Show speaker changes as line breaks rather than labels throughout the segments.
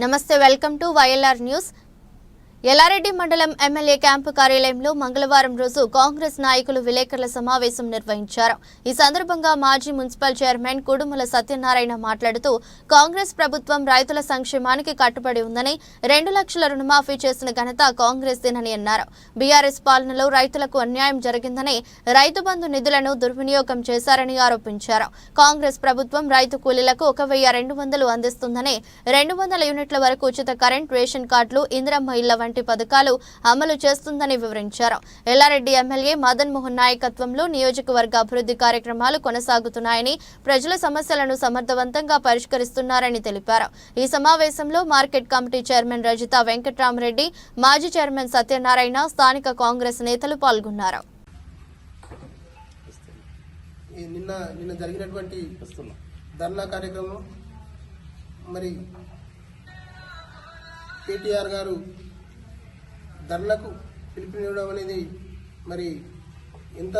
నమస్తే welcome to YLR news Yellareddy మండలం MLA camp కార్యాలయంలో మంగళవారం రోజు కాంగ్రెస్ నాయకులు విలేకరుల సమావేశం నిర్వహించారు. ఈ సందర్భంగా మాజీ మున్సిపల్ చైర్మన్ కుడుముల సత్యనారాయణ మాట్లాడుతూ కాంగ్రెస్ ప్రభుత్వం రైతుల సంక్షేమానికి కట్టుబడి ఉందని రెండు లక్షల రుణమాఫీ చేసిన ఘనత కాంగ్రెస్ దేనని అన్నారు. బీఆర్ఎస్ పాలనలో రైతులకు అన్యాయం జరిగిందని రైతు బంధు నిధులను దుర్వినియోగం చేశారని ఆరోపించారు. కాంగ్రెస్ ప్రభుత్వం రైతు కూలీలకు ఒక వెయ్యి రెండు వందలు అందిస్తుందని రెండు వందల యూనిట్ల వరకు ఉచిత కరెంట్ రేషన్ కార్డులు ఇందిరమ్మ ఇళ్ళ వంటి పథకాలు అమలు చేస్తుందని వివరించారు. ఎల్లారెడ్డి ఎమ్మెల్యే మదన్ మోహన్ నాయకత్వంలో నియోజకవర్గ అభివృద్ధి కార్యక్రమాలు కొనసాగుతున్నాయని ప్రజల సమస్యలను సమర్థవంతంగా పరిష్కరిస్తున్నారని తెలిపారు. ఈ సమావేశంలో market committee chairman Rajitha Venkatramareddy మాజీ చైర్మన్ సత్యనారాయణ స్థానిక కాంగ్రెస్ నేతలు పాల్గొన్నారు.
నిన్న నిన్న జరిగినటువంటి ధర్నా కార్యక్రమం మరి కేటీఆర్ గారు ధర్నాకు పిలుపునివ్వడం అనేది మరి ఎంత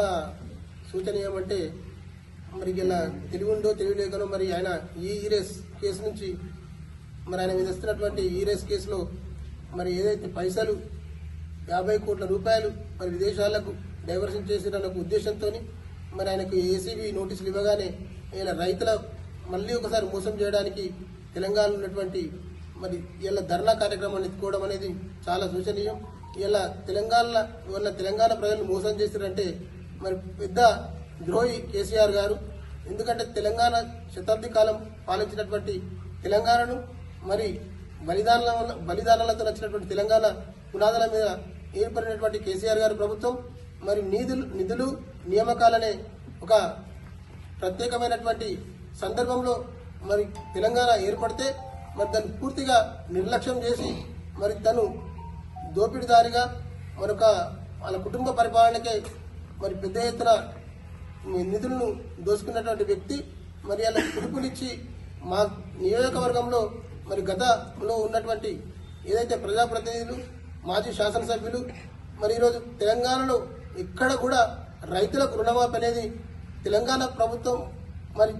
సూచనీయమంటే మరి ఇలా తెలివిండో తెలియలేకనో మరి ఆయన ఈ ఈరేస్ కేసు నుంచి మరి ఆయన విధిస్తున్నటువంటి వస్తున్నటువంటి ఈరేస్ కేసులో మరి ఏదైతే పైసలు యాభై కోట్ల రూపాయలు మరి విదేశాలకు డైవర్షన్ చేసిన ఉద్దేశంతో మరి ఆయనకు ఏసీబీ నోటీసులు ఇవ్వగానే ఇలా రైతుల మళ్ళీ ఒకసారి మోసం చేయడానికి తెలంగాణలో ఉన్నటువంటి మరి ఇలా ధర్నా కార్యక్రమాన్ని ఎత్తుకోవడం అనేది చాలా శోచనీయం ఇలా తెలంగాణ వల్ల తెలంగాణ ప్రజలు మోసం చేశారంటే మరి పెద్ద ద్రోహి కేసీఆర్ గారు. ఎందుకంటే తెలంగాణ శతాబ్ది కాలం పాలించినటువంటి తెలంగాణను మరి బలిదానాల వల్ల బలిదానాలతో నచ్చినటువంటి తెలంగాణ పునాదుల మీద ఏర్పడినటువంటి కేసీఆర్ గారి ప్రభుత్వం మరి నిధులు నిధులు నియామకాలనే ఒక ప్రత్యేకమైనటువంటి సందర్భంలో మరి తెలంగాణ ఏర్పడితే మరి దాన్ని పూర్తిగా నిర్లక్ష్యం చేసి మరి తను దోపిడిదారిగా మరొక వాళ్ళ కుటుంబ పరిపాలనకే మరి పెద్ద ఎత్తున నిధులను దోచుకున్నటువంటి వ్యక్తి మరి అలా పిలుపునిచ్చి మా నియోజకవర్గంలో మరి గతంలో ఉన్నటువంటి ఏదైతే ప్రజాప్రతినిధులు మాజీ శాసనసభ్యులు మరి ఈరోజు తెలంగాణలో ఎక్కడ కూడా రైతులకు రుణమాఫీ అనేది తెలంగాణ ప్రభుత్వం మరి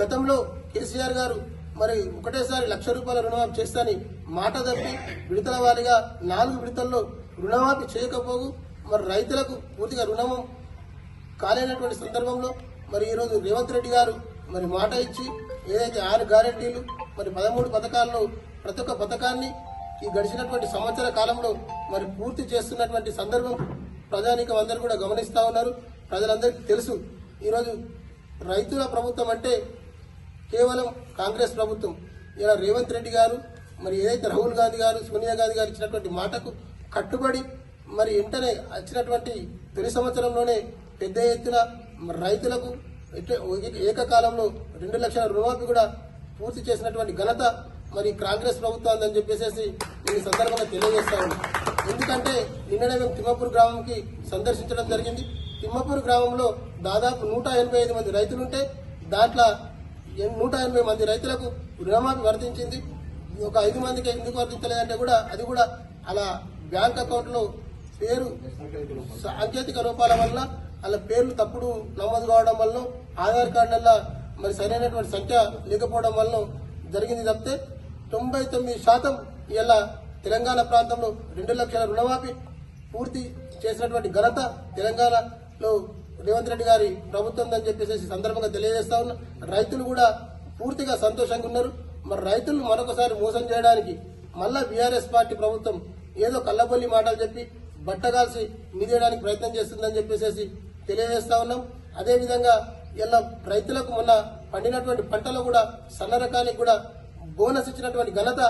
గతంలో కేసీఆర్ గారు మరి ఒకటేసారి లక్ష రూపాయల రుణమాఫీ చేస్తాని మాట తప్పి విడతల వారీగా నాలుగు విడతల్లో రుణమాఫీ చేయకపోగు మరి రైతులకు పూర్తిగా రుణము కాలేనటువంటి సందర్భంలో మరి ఈరోజు రేవంత్ రెడ్డి గారు మరి మాట ఇచ్చి ఏదైతే ఆరు గ్యారెంటీలు మరి పదమూడు పథకాల్లో ప్రతి ఒక్క పథకాన్ని ఈ గడిచినటువంటి సంవత్సర కాలంలో మరి పూర్తి చేస్తున్నటువంటి సందర్భం ప్రజానీకం అందరూ కూడా గమనిస్తా ఉన్నారు. ప్రజలందరికీ తెలుసు. ఈరోజు రైతుల ప్రభుత్వం అంటే కేవలం కాంగ్రెస్ ప్రభుత్వం ఇలా రేవంత్ రెడ్డి గారు మరి ఏదైతే రాహుల్ గాంధీ గారు సోనియా గాంధీ గారు ఇచ్చినటువంటి మాటకు కట్టుబడి మరి వెంటనే వచ్చినటువంటి తొలి సంవత్సరంలోనే పెద్ద ఎత్తున మరి రైతులకు ఏకకాలంలో రెండు లక్షల రుణమాఫీ కూడా పూర్తి చేసినటువంటి ఘనత మరి కాంగ్రెస్ ప్రభుత్వం అని చెప్పేసి ఈ సందర్భంగా తెలియజేస్తా ఎందుకంటే నిన్ననే మేము తిమ్మపూర్ గ్రామంకి సందర్శించడం జరిగింది. తిమ్మపూర్ గ్రామంలో దాదాపు నూట ఎనభై ఐదు మంది రైతులుంటే దాంట్లో నూట ఎనభై మంది రైతులకు రుణమాఫీ వర్తించింది. ఒక ఐదు మందికి ఎందుకు వర్తించలేదంటే కూడా అది కూడా అలా బ్యాంక్ అకౌంట్లో పేరు సాంకేతిక రూపాల వల్ల అలా పేర్లు తప్పుడు నమోదు కావడం వల్ల ఆధార్ కార్డుల మరి సరైనటువంటి సంఖ్య లేకపోవడం వల్ల జరిగింది తప్పితే తొంభై తొమ్మిది శాతం ఇలా తెలంగాణ ప్రాంతంలో రెండు లక్షల రుణమాఫీ పూర్తి చేసినటువంటి ఘనత తెలంగాణలో రేవంత్ రెడ్డి గారి ప్రభుత్వం అని చెప్పేసి సందర్భంగా తెలియజేస్తా ఉన్నా. రైతులు కూడా పూర్తిగా సంతోషంగా ఉన్నారు. మరి రైతులు మరొకసారి మోసం చేయడానికి మళ్ళా బీఆర్ఎస్ పార్టీ ప్రభుత్వం ఏదో కళ్ళబొల్లి మాటలు చెప్పి బట్టగాల్సి మిదేయడానికి ప్రయత్నం చేస్తుందని చెప్పేసి తెలియజేస్తా ఉన్నాం. అదేవిధంగా ఇలా రైతులకు మొన్న పండినటువంటి పంటలు కూడా సన్న రకానికి కూడా బోనస్ ఇచ్చినటువంటి ఘనత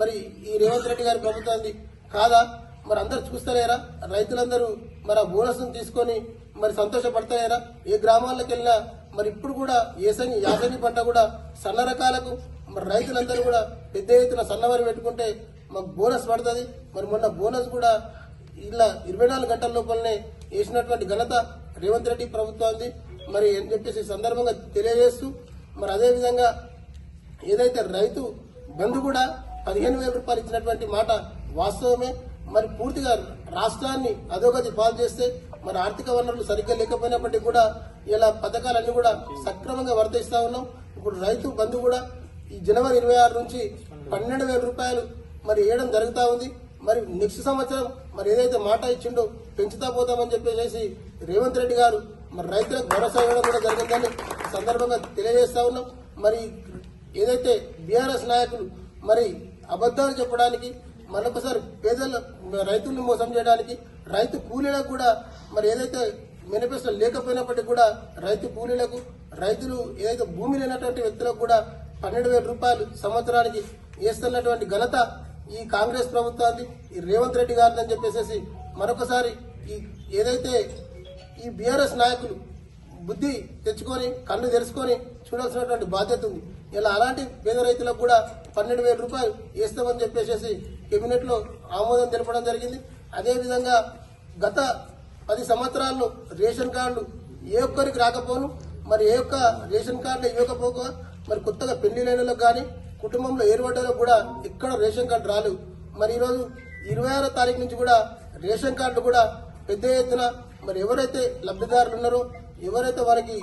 మరి ఈ రేవంత్ రెడ్డి గారి ప్రభుత్వానికి కాదా? మరి అందరు చూస్తలేరా? రైతులందరూ మరి ఆ బోనస్ను తీసుకొని మరి సంతోషపడతలేరా ఏ గ్రామాలకు వెళ్ళినా మరి ఇప్పుడు కూడా ఏసంగి యాసంగి పంట కూడా సన్న రకాలకు మరి రైతులందరూ కూడా పెద్ద ఎత్తున సన్నవరి పెట్టుకుంటే మాకు బోనస్ పడుతుంది. మరి మొన్న బోనస్ కూడా ఇలా ఇరవై నాలుగు గంటల లోపలనే వేసినటువంటి ఘనత రేవంత్ రెడ్డి ప్రభుత్వానికి మరి అని చెప్పేసి సందర్భంగా తెలియజేస్తూ మరి అదేవిధంగా ఏదైతే రైతు బంధు కూడా పదిహేను వేల రూపాయలు ఇచ్చినటువంటి మాట వాస్తవమే. మరి పూర్తిగా రాష్ట్రాన్ని అధోగతి పాలు చేస్తే మరి ఆర్థిక వనరులు సరిగ్గా లేకపోయినప్పటికీ కూడా ఇలా పథకాలన్నీ కూడా సక్రమంగా వర్తిస్తా ఉన్నాం. ఇప్పుడు రైతు బంధు కూడా ఈ జనవరి ఇరవై ఆరు నుంచి పన్నెండు వేల రూపాయలు మరి వేయడం జరుగుతూ ఉంది. మరి నెక్స్ట్ సంవత్సరం మరి ఏదైతే మాట ఇచ్చిండో పెంచుతా పోతామని చెప్పేసి రేవంత్ రెడ్డి గారు మరి రైతులకు భరోసా ఇవ్వడం కూడా జరిగిందని సందర్భంగా తెలియజేస్తా ఉన్నాం. మరి ఏదైతే బీఆర్ఎస్ నాయకులు మరి అబద్ధాలు చెప్పడానికి మరొకసారి పేదల రైతుల్ని మోసం చేయడానికి రైతు కూలీలకు కూడా మరి ఏదైతే మేనిఫెస్టో లేకపోయినప్పటికీ కూడా రైతు కూలీలకు రైతులు ఏదైతే భూమి లేనటువంటి వ్యక్తులకు కూడా పన్నెండు వేల రూపాయలు సంవత్సరానికి వేస్తున్నటువంటి ఘనత ఈ కాంగ్రెస్ ప్రభుత్వాన్ని ఈ రేవంత్ రెడ్డి గారిని అని చెప్పేసి మరొకసారి ఈ ఏదైతే ఈ బీఆర్ఎస్ నాయకులు బుద్ధి తెచ్చుకొని కళ్ళు తెరుచుకొని చూడాల్సినటువంటి బాధ్యత ఉంది. ఇలా అలాంటి పేద రైతులకు కూడా పన్నెండు వేల రూపాయలు వేస్తామని చెప్పేసి కేబినెట్లో ఆమోదం తెలపడం జరిగింది. అదేవిధంగా గత పది సంవత్సరాల్లో రేషన్ కార్డులు ఏ ఒక్కరికి రాకపోను మరి ఏ ఒక్క రేషన్ కార్డులు ఇవ్వకపోక మరి కొత్తగా పెళ్ళిళ్ళకు కానీ కుటుంబంలో ఏర్పడ్డలకు కూడా ఎక్కడ రేషన్ కార్డు రాలేవు మరి ఈరోజు ఇరవై ఆరో తారీఖు నుంచి కూడా రేషన్ కార్డులు కూడా పెద్ద ఎత్తున మరి ఎవరైతే లబ్ధిదారులు ఉన్నారో ఎవరైతే వారికి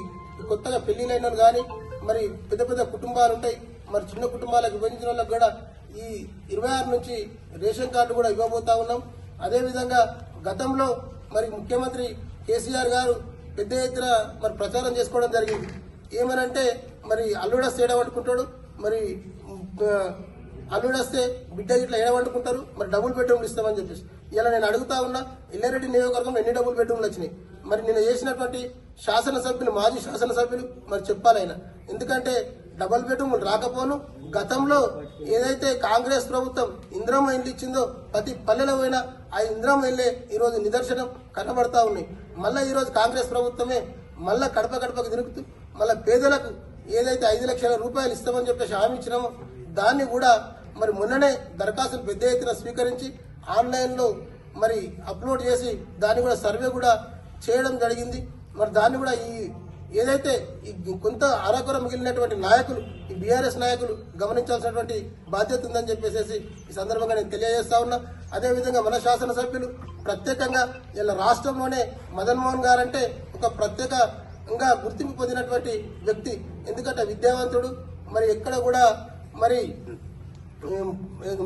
కొత్తగా పెళ్ళిళ్ళైన కానీ మరి పెద్ద పెద్ద కుటుంబాలు ఉంటాయి మరి చిన్న కుటుంబాలకు విభజించిన వాళ్ళకి కూడా ఈ ఇరవై ఆరు నుంచి రేషన్ కార్డు కూడా ఇవ్వబోతా ఉన్నాం. అదేవిధంగా గతంలో మరి ముఖ్యమంత్రి కేసీఆర్ గారు పెద్ద ఎత్తున మరి ప్రచారం చేసుకోవడం జరిగింది. ఏమనంటే మరి అల్లుడస్తే ఏడవంటుకుంటాడు మరి అల్లుడస్తే బిడ్డ ఇట్లా ఏడవంటుకుంటారు మరి డబుల్ బెడ్రూమ్లు ఇస్తామని చెప్పేసి. ఇలా నేను అడుగుతా ఉన్నా ఎల్లారెడ్డి నియోజకవర్గంలో ఎన్ని డబుల్ బెడ్రూమ్లు వచ్చినాయి? మరి నేను చేసినటువంటి శాసనసభ్యులు మాజీ శాసనసభ్యులు మరి చెప్పాలి ఆయన. ఎందుకంటే డబుల్ బెడ్రూమ్లు రాకపోను గతంలో ఏదైతే కాంగ్రెస్ ప్రభుత్వం ఇంద్రమ్మ ఇల్లు ఇచ్చిందో ప్రతి పల్లెలో పోయినా ఆ ఇంద్రమ్మ ఇల్లే ఈరోజు నిదర్శనం కనబడతా ఉన్నాయి మళ్ళీ ఈరోజు కాంగ్రెస్ ప్రభుత్వమే మళ్ళా కడప కడపకు తిరుగుతూ మళ్ళీ పేదలకు ఏదైతే ఐదు లక్షల రూపాయలు ఇస్తామని చెప్పేసి హామీ ఇచ్చినామో దాన్ని కూడా మరి మొన్ననే దరఖాస్తులు పెద్ద ఎత్తున స్వీకరించి ఆన్లైన్లో మరి అప్లోడ్ చేసి దాన్ని కూడా సర్వే కూడా చేయడం జరిగింది. మరి దాన్ని కూడా ఈ ఏదైతే ఈ కొంత అరకొర మిగిలినటువంటి నాయకులు ఈ బీఆర్ఎస్ నాయకులు గమనించాల్సినటువంటి బాధ్యత ఉందని చెప్పేసి ఈ సందర్భంగా నేను తెలియజేస్తా ఉన్నా. అదేవిధంగా మన శాసనసభ్యులు ప్రత్యేకంగా ఇలా రాష్ట్రంలోనే మదన్మోహన్ గారంటే ఒక ప్రత్యేకంగా గుర్తింపు పొందినటువంటి వ్యక్తి. ఎందుకంటే విద్యావంతుడు మరి ఎక్కడ కూడా మరి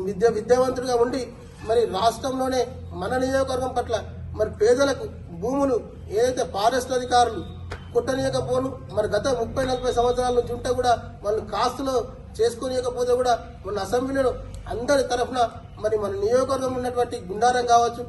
విద్య విద్యావంతుడిగా ఉండి మరి రాష్ట్రంలోనే మన నియోజకవర్గం పట్ల మరి పేదలకు భూములు ఏదైతే ఫారెస్ట్ అధికారులు కుట్టనీయకపోను. మరి గత ముప్పై నలభై సంవత్సరాల నుంచి ఉంటే కూడా వాళ్ళు కాస్తులో చేసుకోనీయకపోతే కూడా మన అసెంబ్లీలో అందరి తరఫున మరి మన నియోజకవర్గం ఉన్నటువంటి గుండారం కావచ్చు